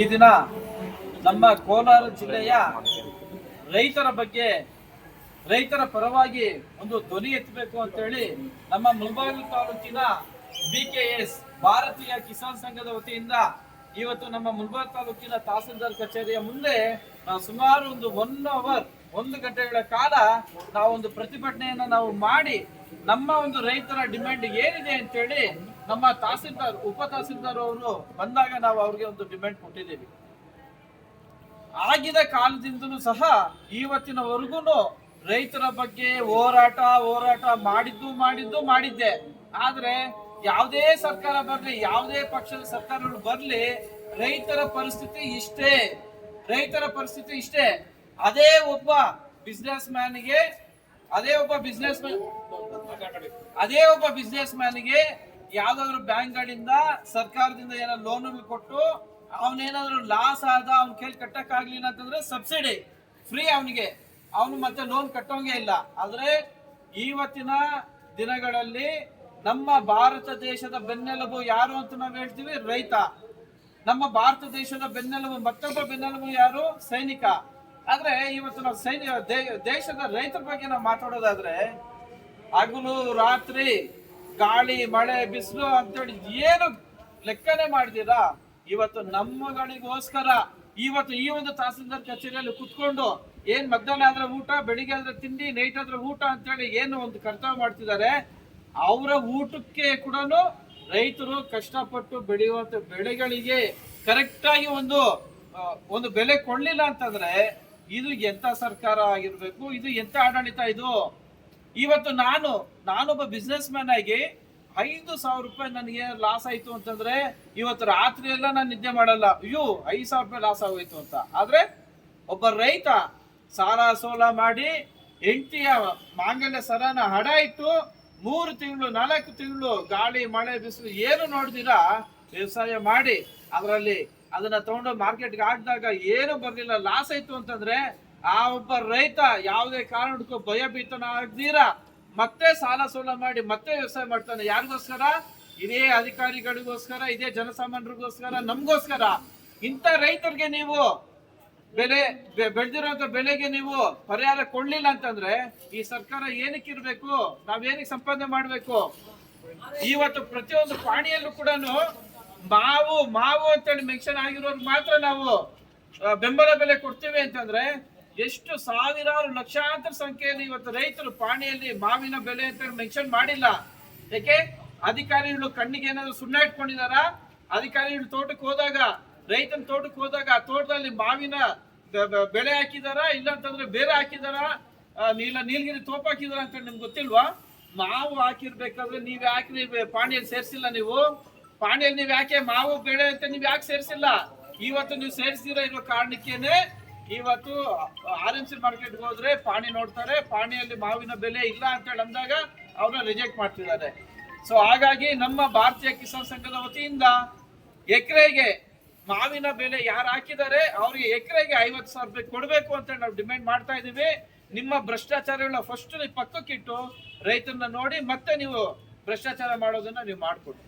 ಈ ದಿನ ನಮ್ಮ ಕೋಲಾರ ಜಿಲ್ಲೆಯ ರೈತರ ಬಗ್ಗೆ, ರೈತರ ಪರವಾಗಿ ಒಂದು ಧ್ವನಿ ಎತ್ತಬೇಕು ಅಂತೇಳಿ ನಮ್ಮ ಮುಂಬಾಗಿಲು ತಾಲೂಕಿನ ಬಿ ಕೆ ಎಸ್ ಭಾರತೀಯ ಕಿಸಾನ್ ಸಂಘದ ವತಿಯಿಂದ ಇವತ್ತು ನಮ್ಮ ಮುಲ್ಬಾರ್ ತಾಲೂಕಿನ ತಹಸೀಲ್ದಾರ್ ಕಚೇರಿಯ ಮುಂದೆ ನಾವು ಸುಮಾರು ಒಂದು ಒನ್ ಅವರ್ ಒಂದು ಗಂಟೆಗಳ ಕಾಲ ನಾವು ಒಂದು ಪ್ರತಿಭಟನೆಯನ್ನ ನಾವು ಮಾಡಿ ನಮ್ಮ ಒಂದು ರೈತರ ಡಿಮ್ಯಾಂಡ್ ಏನಿದೆ ಅಂತೇಳಿ ನಮ್ಮ ತಹಸೀಲ್ದಾರ್, ಉಪ ತಹಸೀಲ್ದಾರ್ ಅವರು ಬಂದಾಗ ನಾವು ಅವ್ರಿಗೆ ಒಂದು ಡಿಮ್ಯಾಂಡ್ ಕೊಟ್ಟಿದ್ದೀವಿ. ಆಗಿನ ಕಾಲದಿಂದಲೂ ಸಹ ಇವತ್ತಿನವರೆಗೂ ರೈತರ ಬಗ್ಗೆ ಹೋರಾಟ ಹೋರಾಟ ಮಾಡಿದ್ದು ಮಾಡಿದ್ದು ಮಾಡಿದ್ದೆ. ಆದ್ರೆ ಯಾವುದೇ ಸರ್ಕಾರ ಬರಲಿ, ಯಾವುದೇ ಪಕ್ಷದ ಸರ್ಕಾರಗಳು ಬರಲಿ, ರೈತರ ಪರಿಸ್ಥಿತಿ ಇಷ್ಟೇ. ರೈತರ ಪರಿಸ್ಥಿತಿ ಇಷ್ಟೇ. ಅದೇ ಒಬ್ಬ ಬಿಸ್ನೆಸ್ ಮ್ಯಾನ್ಗೆ ಅದೇ ಒಬ್ಬ ಬಿಸ್ನೆಸ್ ಮ್ಯಾನ್ ಅದೇ ಒಬ್ಬ ಬಿಸ್ನೆಸ್ ಮ್ಯಾನ್ಗೆ ಯಾವ್ದಾದ್ರು ಬ್ಯಾಂಕ್ಗಳಿಂದ ಸರ್ಕಾರದಿಂದ ಏನಾದ್ರು ಲೋನ್ ಕೊಟ್ಟು ಅವನೇನಾದ್ರು ಲಾಸ್ ಆದ, ಅವ್ನ ಕೇಳಿ ಕಟ್ಟಕ್ ಆಗ್ಲಿಲ್ಲ ಅಂತಂದ್ರೆ ಸಬ್ಸಿಡಿ ಫ್ರೀ ಅವನಿಗೆ. ಅವನು ಮತ್ತೆ ಲೋನ್ ಕಟ್ಟೋಂಗೆ ಇಲ್ಲ. ಆದ್ರೆ ಇವತ್ತಿನ ದಿನಗಳಲ್ಲಿ ನಮ್ಮ ಭಾರತ ದೇಶದ ಬೆನ್ನೆಲುಬು ಯಾರು ಅಂತ ನಾವು ಹೇಳ್ತೀವಿ ರೈತ. ನಮ್ಮ ಭಾರತ ದೇಶದ ಬೆನ್ನೆಲುಬು, ಮತ್ತೊಬ್ಬ ಬೆನ್ನೆಲುಬು ಯಾರು? ಸೈನಿಕ. ಆದ್ರೆ ಇವತ್ತು ನಾವು ಸೈನಿಕ ದೇಶದ ರೈತರ ಬಗ್ಗೆ ನಾವು ಮಾತಾಡೋದಾದ್ರೆ ಹಗಲು ರಾತ್ರಿ ಗಾಳಿ, ಮಳೆ, ಬಿಸಿಲು ಅಂತೇಳಿ ಏನು ಲೆಕ್ಕನೆ ಮಾಡಿದೀರಾ ಇವತ್ತು ನಮ್ಮಗಳಿಗೋಸ್ಕರ, ಇವತ್ತು ಈ ಒಂದು ತಹಸೀಲ್ದಾರ್ ಕಚೇರಿಯಲ್ಲಿ ಕುತ್ಕೊಂಡು ಏನ್ ಮಧ್ಯಾಹ್ನ ಆದ್ರೆ ಊಟ, ಬೆಳಿಗ್ಗೆ ಆದ್ರೆ ತಿಂಡಿ ನೈಟ್ ಆದ್ರೆ ಊಟ ಅಂತೇಳಿ ಏನು ಒಂದು ಕರ್ತವ್ಯ ಮಾಡ್ತಿದ್ದಾರೆ, ಅವರ ಊಟಕ್ಕೆ ಕೂಡ ರೈತರು ಕಷ್ಟಪಟ್ಟು ಬೆಳೆಯುವಂತ ಬೆಳೆಗಳಿಗೆ ಕರೆಕ್ಟ್ ಆಗಿ ಒಂದು ಒಂದು ಬೆಲೆ ಕೊಡ್ಲಿಲ್ಲ ಅಂತಂದ್ರೆ ಇದು ಎಂತ ಸರ್ಕಾರ ಆಗಿರ್ಬೇಕು, ಇದು ಎಂತ ಆಡಳಿತ ಇದು? ಇವತ್ತು ನಾನು, ನಾನೊಬ್ಬ ಬಿಸ್ನೆಸ್ ಮ್ಯಾನ್ ಆಗಿ ಐದು ಸಾವಿರ ರೂಪಾಯಿ ನನಗೆ ಲಾಸ್ ಆಯ್ತು ಅಂತಂದ್ರೆ ಇವತ್ತು ರಾತ್ರಿ ಎಲ್ಲ ನಾನು ನಿದ್ದೆ ಮಾಡಲ್ಲ. ಅಯ್ಯೋ, ಐದು ಸಾವಿರ ರೂಪಾಯಿ ಲಾಸ್ ಆಗೋಯ್ತು ಅಂತ. ಆದ್ರೆ ಒಬ್ಬ ರೈತ ಸಾಲ ಸೋಲ ಮಾಡಿ ಹೆಂಡತಿಯ ಮಾಂಗಲ್ಯ ಸರನ ಹಡ ಇಟ್ಟು ಮೂರು ತಿಂಗಳು, ನಾಲ್ಕು ತಿಂಗಳು ಗಾಳಿ, ಮಳೆ, ಬಿಸಿಲು ಏನು ನೋಡಿದಿರ ವ್ಯವಸಾಯ ಮಾಡಿ, ಅದರಲ್ಲಿ ಅದನ್ನ ತಗೊಂಡು ಮಾರ್ಕೆಟ್ಗೆ ಹಾಕಿದಾಗ ಏನು ಬರಲಿಲ್ಲ ಲಾಸ್ ಆಯ್ತು ಅಂತಂದ್ರೆ ಆ ಒಬ್ಬ ರೈತ ಯಾವುದೇ ಕಾರಣಕ್ಕೂ ಭಯಭೀತನ ಆಗ್ದೀರಾ ಮತ್ತೆ ಸಾಲ ಸೋಲ ಮಾಡಿ ಮತ್ತೆ ವ್ಯವಸಾಯ ಮಾಡ್ತಾನೆ. ಯಾರಿಗೋಸ್ಕರ? ಇದೇ ಅಧಿಕಾರಿಗಳಿಗೋಸ್ಕರ, ಇದೇ ಜನಸಾಮಾನ್ಯರಿಗೋಸ್ಕರ, ನಮಗೋಸ್ಕರ. ಇಂಥ ರೈತರಿಗೆ ನೀವು ಬೆಲೆ ಬೆಳ್ದಿರೋಂಥ ಬೆಲೆಗೆ ನೀವು ಪರಿಹಾರ ಕೊಡ್ಲಿಲ್ಲ ಅಂತಂದ್ರೆ ಈ ಸರ್ಕಾರ ಏನಕ್ಕೆ ಇರ್ಬೇಕು? ನಾವೇನಕ್ಕೆ ಸಂಪಾದನೆ ಮಾಡ್ಬೇಕು? ಇವತ್ತು ಪ್ರತಿಯೊಂದು ಪಾಣಿಯಲ್ಲೂ ಕೂಡ ಮಾವು ಮಾವು ಅಂತೇಳಿ ಮೆನ್ಷನ್ ಆಗಿರೋರು ಮಾತ್ರ ನಾವು ಬೆಂಬಲ ಬೆಲೆ ಕೊಡ್ತೀವಿ ಅಂತಂದ್ರೆ ಎಷ್ಟು ಸಾವಿರಾರು ಲಕ್ಷಾಂತರ ಸಂಖ್ಯೆಯಲ್ಲಿ ಇವತ್ತು ರೈತರು ಪಾಣಿಯಲ್ಲಿ ಮಾವಿನ ಬೆಲೆ ಅಂತ ಮೆನ್ಷನ್ ಮಾಡಿಲ್ಲ. ಯಾಕೆ ಅಧಿಕಾರಿಗಳು ಕಣ್ಣಿಗೆ ಏನಾದ್ರು ಸುಣ್ಣ ಇಟ್ಕೊಂಡಿದಾರ ಅಧಿಕಾರಿಗಳು ತೋಟಕ್ಕೆ ಹೋದಾಗ, ರೈತನ ತೋಟಕ್ಕೆ ಹೋದಾಗ ಆ ತೋಟದಲ್ಲಿ ಮಾವಿನ ಬೆಳೆ ಹಾಕಿದಾರ? ಇಲ್ಲ ಅಂತಂದ್ರೆ ಬೇರೆ ಹಾಕಿದಾರ? ನೀಲ ನೀಲಗಿರಿ ತೋಪ ಹಾಕಿದಾರ ಅಂತ ನಿಮ್ಗೆ ಗೊತ್ತಿಲ್ವಾ? ಮಾವು ಹಾಕಿರ್ಬೇಕಾದ್ರೆ ನೀವ್ ಯಾಕೆ ನೀವು ಪಾಣಿಯಲ್ಲಿ ಸೇರಿಸಿಲ್ಲ ನೀವು? ಪಾಣಿಯಲ್ಲಿ ನೀವ್ ಯಾಕೆ ಮಾವು ಬೆಳೆ ಅಂತ ನೀವ್ ಯಾಕೆ ಸೇರಿಸಿಲ್ಲ? ಇವತ್ತು ನೀವು ಸೇರಿಸಿರೋ ಇರೋ ಕಾರಣಕ್ಕೇನೆ ಇವತ್ತು ಆರ್ ಎಂ ಸಿ ಮಾರ್ಕೆಟ್ಗೆ ಹೋದ್ರೆ ಪಾಣಿ ನೋಡ್ತಾರೆ, ಪಾಣಿಯಲ್ಲಿ ಮಾವಿನ ಬೆಲೆ ಇಲ್ಲ ಅಂತ ಹೇಳಿ ಅಂದಾಗ ಅವ್ರನ್ನ ರಿಜೆಕ್ಟ್ ಮಾಡ್ತಿದ್ದಾರೆ. ಸೊ ಹಾಗಾಗಿ ನಮ್ಮ ಭಾರತೀಯ ಕಿಸಾನ್ ಸಂಘದ ವತಿಯಿಂದ ಎಕರೆಗೆ ಮಾವಿನ ಬೆಲೆ ಯಾರು ಹಾಕಿದ್ದಾರೆ, ಅವ್ರಿಗೆ ಎಕರೆಗೆ ಐವತ್ತು ಸಾವಿರ ರೂಪಾಯಿ ಕೊಡಬೇಕು ಅಂತ ನಾವು ಡಿಮ್ಯಾಂಡ್ ಮಾಡ್ತಾ ಇದೀವಿ ನಿಮ್ಮ ಭ್ರಷ್ಟಾಚಾರಗಳನ್ನ ಫಸ್ಟ್ ನೀವು ಪಕ್ಕಕ್ಕಿಟ್ಟು ರೈತರನ್ನ ನೋಡಿ ಮತ್ತೆ ನೀವು ಭ್ರಷ್ಟಾಚಾರ ಮಾಡೋದನ್ನ ನೀವು ಮಾಡ್ಕೊಡಿ.